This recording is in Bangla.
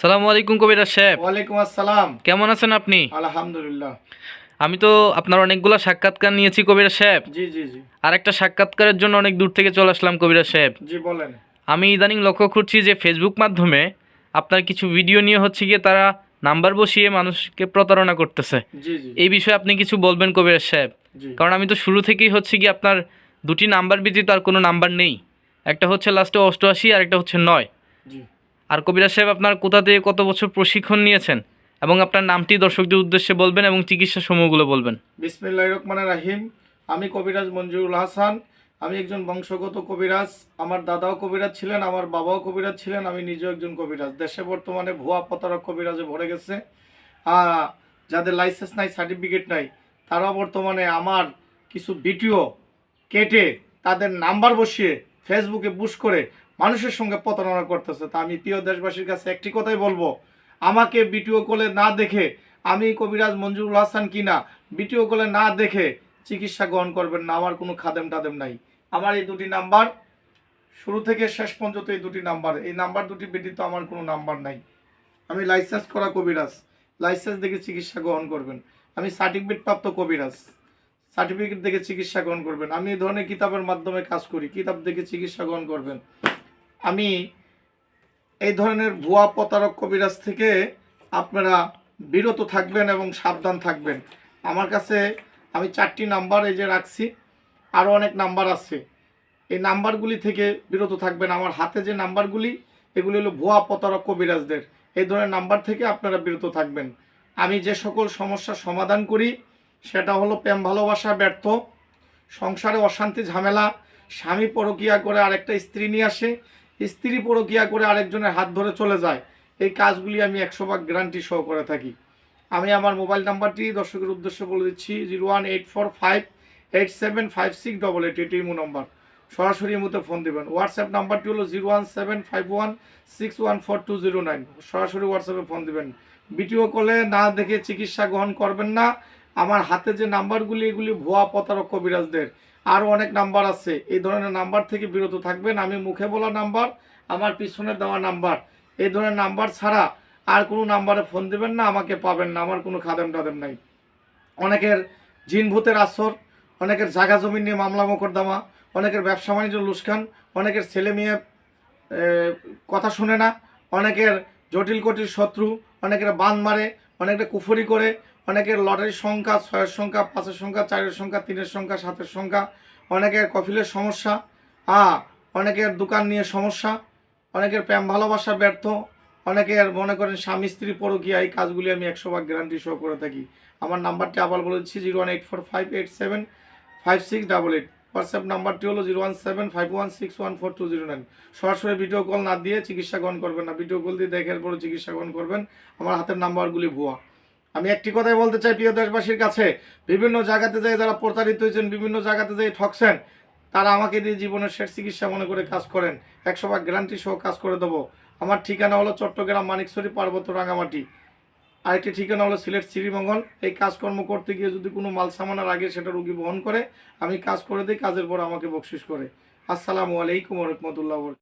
সালামু আলাইকুম কবিরাজ সাহেব। ওয়ালাইকুম আসসালাম। কেমন আছেন আপনি? আলহামদুলিল্লাহ। আমি তো আপনার অনেকগুলো সাক্ষাৎকার নিয়েছি কবিরাজ সাহেব। জি জি জি। আর একটা সাক্ষাৎকারের জন্য অনেক দূর থেকে চলে আসলাম কবিরাজ সাহেব। জি বলেন। আমি ইদানিং লক্ষ্য করছি যে ফেসবুক মাধ্যমে আপনার কিছু ভিডিও নিয়ে হচ্ছে গিয়ে তারা নাম্বার বসিয়ে মানুষকে প্রতারণা করতেছে। এই বিষয়ে আপনি কিছু বলবেন কবিরাজ সাহেব? কারণ আমি তো শুরু থেকেই হচ্ছে কি আপনার দুটি নাম্বার ব্যতীত আর কোনো নাম্বার নেই। একটা হচ্ছে লাস্টে অষ্টআশি আর একটা হচ্ছে নয়। জি কবিরাজ সাহেব আপনার কোথা থেকে কত বছর প্রশিক্ষণ নিয়েছেন? এবং আপনার নামটি দর্শকদের উদ্দেশ্যে বলবেন এবং চিকিৎসা সমূহগুলো বলবেন। বিসমিল্লাহ রহমান রাহিম। আমি কবিরাজ মঞ্জুরুল হাসান। আমি একজন বংশগত কবিরাজ। আমার দাদাও কবিরাজ ছিলেন, আমার বাবাও কবিরাজ ছিলেন। আমি নিজেও একজন কবিরাজ। দেশে বর্তমানে ভুয়া প্রতারক কবিরাজে ভরে গেছে। যাদের লাইসেন্স নাই সার্টিফিকেট নাই তারা বর্তমানে আমার কিছু ভিডিও কেটে তাদের নাম্বার বসিয়ে ফেসবুকে পুশ করে মানুষের সঙ্গে প্রতারণা করতেছে। তা আমি প্রিয় দেশবাসীর কাছে একটি কথাই বলব। আমাকে বিটিও কলে না দেখে আমি কবিরাজ মঞ্জুরুল হাসান কিনা, ভিডিও কলে না দেখে চিকিৎসা গ্রহণ করবেন না, আমার কোনো খাদেম টাদেম নাই। আমার এই দুটি নাম্বার, শুরু থেকে শেষ পর্যন্ত এই দুটি নাম্বার। এই নাম্বার দুটি ব্যতীত আমার কোনো নাম্বার নাই। আমি লাইসেন্স করা কবিরাজ। লাইসেন্স দেখে চিকিৎসা গ্রহণ করবেন। আমি সার্টিফিকেট প্রাপ্ত কবিরাজ। সার্টিফিকেট দেখে চিকিৎসা গ্রহণ করবেন। আমি এই ধরনের কিতাবের মাধ্যমে কাজ করি। কিতাব দেখে চিকিৎসা গ্রহণ করবেন। আমি এই ধরনের ভুয়া প্রতারক কবিরাজ থেকে আপনারা বিরত থাকবেন এবং সাবধান থাকবেন। আমার কাছে আমি চারটি নাম্বার এই যে রাখছি আরও অনেক নাম্বার আছে। এই নাম্বারগুলি থেকে বিরত থাকবেন। আমার হাতে যে নাম্বারগুলি, এগুলি হলো ভুয়া প্রতারক কবিরাজদের। এই ধরনের নাম্বার থেকে আপনারা বিরত থাকবেন। আমি যে সকল সমস্যার সমাধান করি, সেটা হলো প্রেম, ভালোবাসা, ব্যর্থ, সংসারে অশান্তি, ঝামেলা, স্বামী পরকিয়া করে আরেকটা স্ত্রী নিয়ে আসে স্ত্রী পরকিয়া করে আরেকজনের হাত ধরে চলে যায়, এই কাজগুলি আমি একশো ভাগ গ্যারান্টি সহ করে থাকি। আমি আমার মোবাইল নাম্বারটি দর্শকের উদ্দেশ্যে বলে দিচ্ছি zero one eight four five eight seven five six double eight এটি ইমো নম্বর। সরাসরি ইমোতে ফোন দেবেন। হোয়াটসঅ্যাপ নাম্বারটি হলো zero one seven five one six one four two zero nine সরাসরি হোয়াটসঅ্যাপে ফোন দেবেন। ভিডিও কলে না দেখে চিকিৎসা গ্রহণ করবেন না। আমার হাতে যে নাম্বারগুলি, এগুলি ভুয়া প্রতারক কবিরাজদের। আরও অনেক নাম্বার আছে। এই ধরনের নাম্বার থেকে বিরত থাকবেন। আমি মুখে বলা নাম্বার, আমার পিছনে দেওয়া নাম্বার। এই ধরনের নাম্বার ছাড়া আর কোনো নাম্বারে ফোন দেবেন না, আমাকে পাবেন না। আমার কোনো খাদেম টাদেম নাই। অনেকের জিনভূতের আসর, অনেকের জায়গা জমি নিয়ে মামলা মোকদ্দমা, অনেকের ব্যবসা বাণিজ্য লুস্কান অনেকের ছেলে মেয়ে কথা শুনে না, অনেকের জটিল কটির শত্রু, অনেকের বান মারে অনেকের কুফরি করে অনেকের লটারির সংখ্যা, ছয়ের সংখ্যা, পাঁচের সংখ্যা, চারের সংখ্যা, তিনের সংখ্যা, সাতের সংখ্যা, অনেকের কফিলের সমস্যা আ অনেকের দোকান নিয়ে সমস্যা, অনেকের প্রেম ভালোবাসা ব্যর্থ, অনেকের মনে করেন স্বামী, স্ত্রী, পরকীয়া, এই কাজগুলি আমি একশো ভাগ গ্যারান্টি সহ করে থাকি। আমার নাম্বারটি আবার বলে দিচ্ছি, zero one eight four five eight seven five six double eight. WhatsApp নাম্বারটি হলো zero one seven five one six one four two zero nine. সরাসরি ভিডিও কল না দিয়ে চিকিৎসা গ্রহণ করবেন না। ভিডিও কল দিয়ে দেখার পরে চিকিৎসা গ্রহণ করবেন। আমার হাতের নাম্বারগুলি ভুয়া। আমি একটি কথাই বলতে চাই, প্রিয় দেশবাসীর কাছে। বিভিন্ন জায়গাতে যাই যারা প্রতারিত হয়েছেন, বিভিন্ন জায়গাতে যাই ঠকছেন, তারা আমাকে দিয়ে জীবনের শেষ চিকিৎসা মনে করে কাজ করেন। একশো ভাগ গ্যারান্টি সহ কাজ করে দেবো। আমার ঠিকানা হলো চট্টগ্রাম মানিকছড়ি পার্বত্য রাঙামাটি। আরেকটি ঠিকানা হলো সিলেট শ্রীমঙ্গল। এই কাজকর্ম করতে গিয়ে যদি কোনো মাল সামানার আগে সেটা রুগী বহন করে, আমি কাজ করে দিই, কাজের পর আমাকে বকশিস করে। আসসালামু আলাইকুম রহমতুল্লাহ